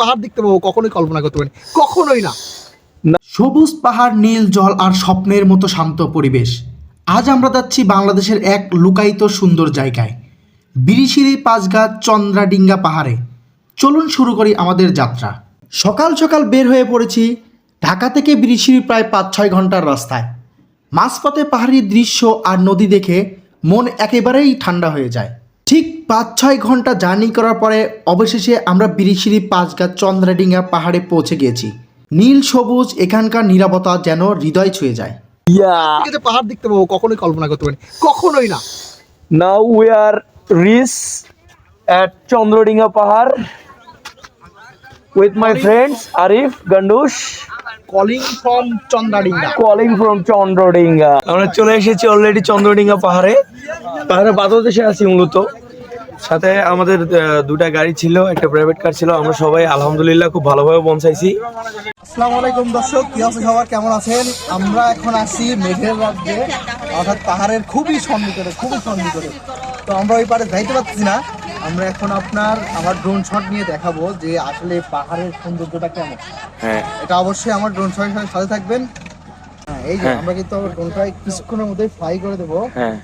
পাহাড় দেখতে পাবো কখনোই কল্পনা করতে পারি কখনোই না। সবুজ পাহাড় নীল জল আর স্বপ্নের মতো শান্ত পরিবেশ। আজ আমরা যাচ্ছি বাংলাদেশের এক লুকায়িত সুন্দর জায়গায়। বিরিশিরি পাঁচগাছ চন্দ্রাডিঙ্গা পাহাড়ে। চলুন শুরু করি আমাদের যাত্রা। সকাল সকাল বের হয়ে পড়েছি ঢাকা থেকে বিরিশিরি প্রায় পাঁচ ছয় ঘণ্টার রাস্তায়। মাঝপথে পাহাড়ি দৃশ্য আর নদী দেখে মন একেবারেই ঠান্ডা হয়ে যায়। পাঁচ ছয় ঘণ্টা জার্নি করার পরে অবশেষে আমরা বিরিশিরি পাঁচগাছ চন্দ্রাডিঙ্গা পাহাড়ে পৌঁছে গিয়েছি। নীল সবুজ এখানকার নিরাপত্তা যেন হৃদয় ছুঁয়ে যায়. থেকে পাহাড় দেখতে পাবো কখনোই কল্পনা করতে পারি কখনোই না। Now we are reached at Chandrodinga Pahar with my friends Arif, Gandush, calling from Chandradinga. Calling from Chandrodinga. আমরা চলে এসেছি অলরেডি চন্দ্রডিঙ্গা পাহাড়ে। পাহাড়ের পাদদেশে আছি মূলত। সাথে আমাদের দুটা গাড়ি ছিল একটা প্রাইভেট কার ছিল আমরা সবাই আলহামদুলিল্লাহ খুব ভালোভাবে পৌঁছাইছি। আসসালামু আলাইকুম দর্শক কি আছে সবার? কেমন আছেন? আমরা এখন আছি মেঘের রাজ্যে অর্থাৎ পাহাড়ের খুবই সন্নিকটে খুবই সন্নিকটে। তো আমরা ওই পারে যাইতে পারছি না। আমরা এখন আপনার আমার ড্রোন শট নিয়ে দেখাবো যে আসলে পাহাড়ের সৌন্দর্যটা কেমন। হ্যাঁ। এটা অবশ্যই আমার ড্রোন শটের সাথে সাথে থাকবেন। হ্যাঁ এই যে হ্যাঁ। আমরা কিন্তু আমার ড্রোনটা কিছুক্ষণের মধ্যে ফ্লাই করে দেবো। হ্যাঁ।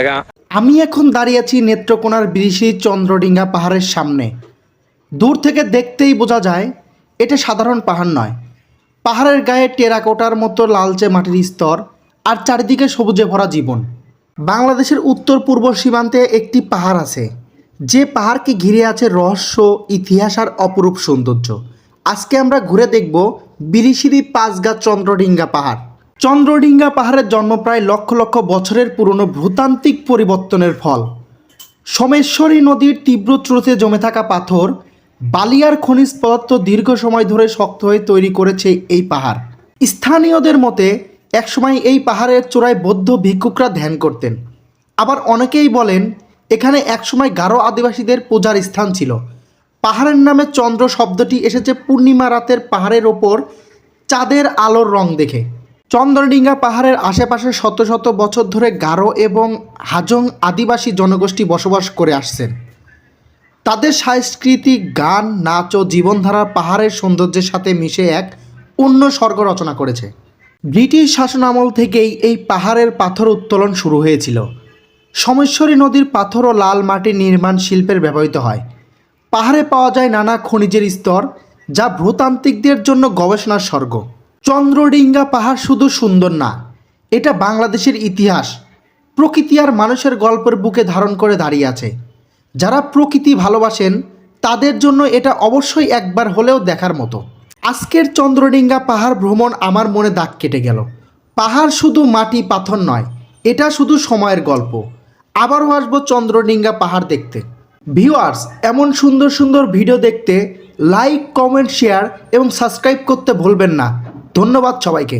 আগা- আমি এখন দাঁড়িয়ে আছি নেত্রকোনার বিরিশি চন্দ্রডিঙ্গা পাহাড়ের সামনে। দূর থেকে দেখতেই বোঝা যায়, এটা সাধারণ পাহাড় নয়। পাহাড়ের গায়ে টেরাকোটার মতো লালচে মাটির স্তর আর চারিদিকে সবুজে ভরা জীবন। বাংলাদেশের উত্তর পূর্ব সীমান্তে একটি পাহাড় আছে। যে পাহাড়কে ঘিরে আছে রহস্য, ইতিহাস আর অপরূপ সৌন্দর্য। আজকে আমরা ঘুরে দেখব বিরিশিরি পাঁচগা চন্দ্রডিঙ্গা পাহাড়। চন্দ্রডিঙ্গা পাহাড়ের জন্ম প্রায় লক্ষ লক্ষ বছরের পুরনো ভূতান্ত্রিক পরিবর্তনের ফল। সোমেশ্বরী নদীর তীব্র স্রোতে জমে থাকা পাথর বালিয়ার খনিজ পদার্থ দীর্ঘ সময় ধরে শক্ত হয়ে তৈরি করেছে এই পাহাড়। স্থানীয়দের মতে, একসময় এই পাহাড়ের চূড়ায় বৌদ্ধ ভিক্ষুকরা ধ্যান করতেন। আবার অনেকেই বলেন, এখানে একসময় গারো আদিবাসীদের পূজার স্থান ছিল। পাহাড়ের নামে চন্দ্র শব্দটি এসেছে পূর্ণিমা রাতের পাহাড়ের ওপর চাঁদের আলোর রং দেখে। চন্দ্রডিঙ্গা পাহাড়ের আশেপাশে শত শত বছর ধরে গারো এবং হাজং আদিবাসী জনগোষ্ঠী বসবাস করে আসছেন। তাদের সাংস্কৃতিক গান, নাচ ও জীবনধারা পাহাড়ের সৌন্দর্যের সাথে মিশে এক অন্য স্বর্গ রচনা করেছে। ব্রিটিশ শাসনামল থেকেই এই পাহাড়ের পাথর উত্তোলন শুরু হয়েছিল। সোমেশ্বরী নদীর পাথর ও লাল মাটির নির্মাণ শিল্পের ব্যবহৃত হয়। পাহাড়ে পাওয়া যায় নানা খনিজের স্তর, যা ভূতান্ত্রিকদের জন্য গবেষণার স্বর্গ। চন্দ্রডিঙ্গা পাহাড় শুধু সুন্দর না, এটা বাংলাদেশের ইতিহাস। প্রকৃতি আর মানুষের গল্পের বুকে ধারণ করে দাঁড়িয়ে আছে। যারা প্রকৃতি ভালোবাসেন, তাদের জন্য এটা অবশ্যই একবার হলেও দেখার মতো। আজকের চন্দ্রডিঙ্গা পাহাড় ভ্রমণ আমার মনে দাগ কেটে গেল। পাহাড় শুধু মাটি পাথর নয়, এটা শুধু সময়ের গল্প। আবারও আসব চন্দ্রডিঙ্গা পাহাড় দেখতে। ভিউয়ার্স, এমন সুন্দর সুন্দর ভিডিও দেখতে লাইক, কমেন্ট, শেয়ার এবং সাবস্ক্রাইব করতে ভুলবেন না। ধন্যবাদ সবাইকে।